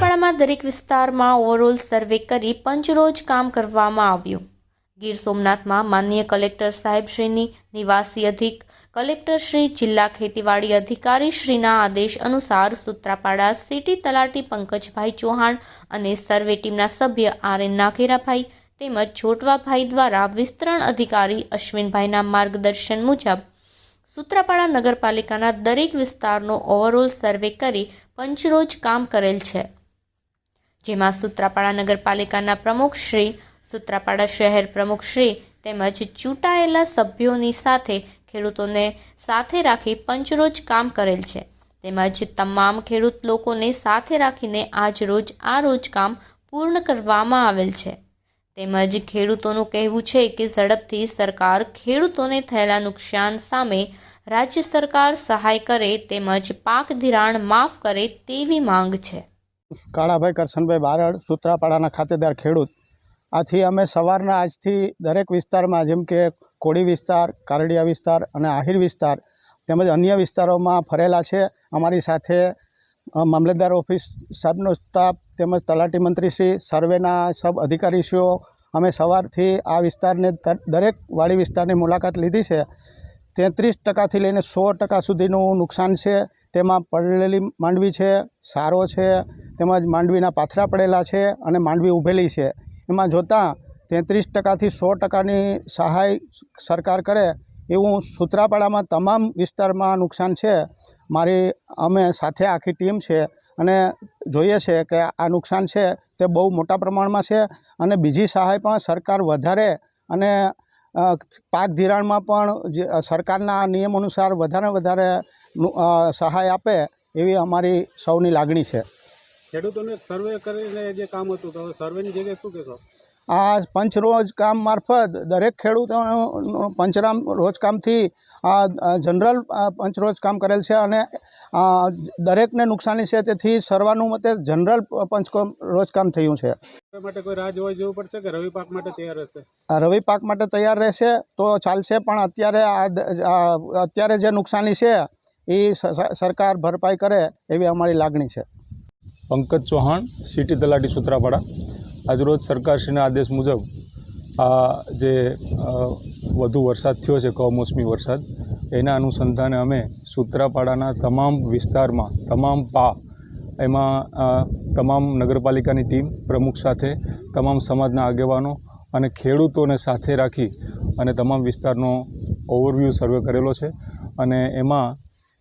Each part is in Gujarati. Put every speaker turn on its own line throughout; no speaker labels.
દરેક વિસ્તારમાં ઓવરઓલ સર્વે કરી પંચરોજ કામ કરવામાં આવ્યું. ગીર સોમનાથમાં માન્ય કલેક્ટર સાહેબશ્રીની નિવાસી અધિક કલેક્ટર શ્રી જિલ્લા ખેતીવાડી અધિકારી શ્રીના આદેશ અનુસાર સૂત્રાપાડા સિટી તલાટી પંકજભાઈ ચૌહાણ અને સર્વે ટીમના સભ્ય આર એન નાઘેરાભાઈ તેમજ જોટવાભાઈ દ્વારા વિસ્તરણ અધિકારી અશ્વિનભાઈના માર્ગદર્શન મુજબ સૂત્રાપાડા નગરપાલિકાના દરેક વિસ્તારનો ઓવરઓલ સર્વે કરી પંચરોજ કામ કરેલ છે. જેમાં સૂત્રાપાડા નગરપાલિકાના પ્રમુખ શ્રી, સૂત્રાપાડા શહેર પ્રમુખ શ્રી તેમજ ચૂંટાયેલા સભ્યોની સાથે ખેડૂતોને સાથે રાખી પંચરોજ કામ કરેલ છે. તેમજ તમામ ખેડૂત લોકોને સાથે રાખીને આજ રોજ આ રોજ કામ પૂર્ણ કરવામાં આવેલ છે. તેમજ ખેડૂતોનું કહેવું છે કે ઝડપથી સરકાર ખેડૂતોને થયેલા નુકસાન સામે રાજ્ય સરકાર સહાય કરે તેમજ પાક ધિરાણ માફ કરે તેવી માંગ છે.
કાળાભાઈ કરશનભાઈ બારડ, સૂત્રાપાડાના ખાતેદાર ખેડૂત. આથી અમે સવારના આજથી દરેક વિસ્તારમાં જેમ કે કોળી વિસ્તાર, કારડિયા વિસ્તાર અને આહિર વિસ્તાર તેમજ અન્ય વિસ્તારોમાં ફરેલા છે. અમારી સાથે મામલતદાર ઓફિસ સાહેબનો સ્ટાફ તેમજ તલાટી મંત્રીશ્રી, સર્વેના સબ અધિકારીશ્રીઓ અમે સવારથી આ વિસ્તારને દરેક વાડી વિસ્તારની મુલાકાત લીધી છે. તેત્રીસ ટકાથી લઈને સો ટકા સુધીનું નુકસાન છે. તેમાં પડેલી માંડવી છે, સારો છે તેમજ માંડવીના પાથરા પડેલા છે અને માંડવી ઊભેલી છે. એમાં જોતાં તેત્રીસ ટકાથી સો ટકાની સહાય સરકાર કરે એવું સુત્રાપાડામાં તમામ વિસ્તારમાં નુકસાન છે. મારી, અમે સાથે આખી ટીમ છે અને જોઈએ છે કે આ નુકસાન છે તે બહુ મોટા પ્રમાણમાં છે અને બીજી સહાય પણ સરકાર વધારે અને પાક ધિરાણમાં પણ સરકારના નિયમ અનુસાર વધારે વધારે સહાય આપે એવી અમારી સૌની લાગણી છે.
ખેડૂતોને એક સર્વે કરીને જે કામ હતું તો સર્વેની જગ્યાએ શું કહેશો?
આ પંચરોજ કામ મારફત દરેક ખેડૂતોનું પંચરામ રોજકામથી આ જનરલ પંચરોજ કામ કરેલ છે અને દરેકને નુકસાની છે તેથી સર્વાનું મતે જનરલ પંચકોમ રોજકામ થયું છે.
માટે કોઈ રાહ જોવા જવું પડશે કે રવિ પાક માટે તૈયાર રહેશે
રવિ પાક માટે તૈયાર રહેશે તો ચાલશે પણ અત્યારે આ અત્યારે જે નુકસાની છે એ સરકાર ભરપાઈ કરે એવી અમારી લાગણી છે.
પંકજ ચૌહાણ, સિટી તલાટી સુત્રાપાડા. આજરોજ સરકારશ્રીના આદેશ મુજબ આ જે વધુ વરસાદ થયો છે, કમોસમી વરસાદ, એના અનુસંધાને અમે સુત્રાપાડાના તમામ વિસ્તારમાં, તમામ પા, એમાં તમામ નગરપાલિકાની ટીમ પ્રમુખ સાથે, તમામ સમાજના આગેવાનો અને ખેડૂતોને સાથે રાખી અને તમામ વિસ્તારનો ઓવરવ્યૂ સર્વે કરેલો છે. અને એમાં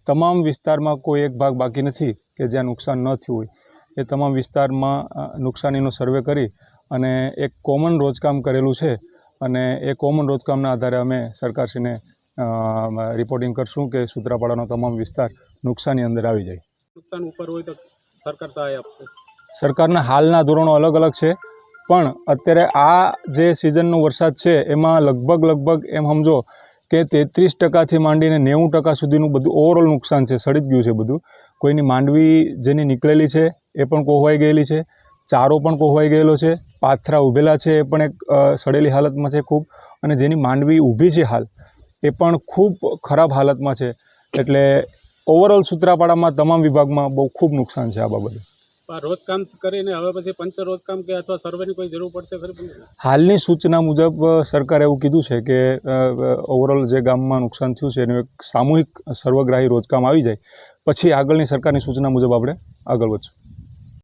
તમામ વિસ્તારમાં કોઈ એક ભાગ બાકી નથી કે જ્યાં નુકસાન ન થયું હોય. એ તમામ વિસ્તારમાં નુકસાનીનો સર્વે કરી અને એક કોમન રોજકામ કરેલું છે અને એ કોમન રોજકામના આધારે અમે સરકારશ્રીને રિપોર્ટિંગ કરશું કે સુત્રાપાડાનો તમામ વિસ્તાર નુકસાની અંદર આવી જાય.
નુકસાન ઉપર હોય તો સરકાર સહાય આપશે.
સરકારના હાલના ધોરણો અલગ અલગ છે પણ અત્યારે આ જે સિઝનનો વરસાદ છે એમાં લગભગ લગભગ એમ સમજો કે તેત્રીસ ટકાથી માંડીને નેવું ટકા સુધીનું બધું ઓવરઓલ નુકસાન છે સડી જ ગયું છે બધું. કોઈની માંડવી જેની નીકળેલી છે એ પણ કોહવાઈ ગયેલી છે. ચારો પણ કોહવાઈ ગયેલો છે. પાથરા ઊભેલા છે એ પણ એક સડેલી હાલતમાં છે ખૂબ. અને જેની માંડવી ઊભી છે હાલ એ પણ ખૂબ ખરાબ હાલતમાં છે. એટલે ઓવરઓલ સૂત્રાપાડામાં તમામ વિભાગમાં બહુ ખૂબ નુકસાન છે આ બાબતે.
રોજકામ કરીને હવે પછી પંચર રોજકામ કે અથવા સર્વેની કોઈ જરૂર પડશે ખરી
હાલની સૂચના મુજબ સરકારે એવું કીધું છે કે ઓવરઓલ જે ગામમાં નુકસાન થયું છે એનું એક સામૂહિક સર્વગ્રાહી રોજકામ આવી જાય. પછી આગળની સરકારની સૂચના મુજબ આપણે આગળ વધશું.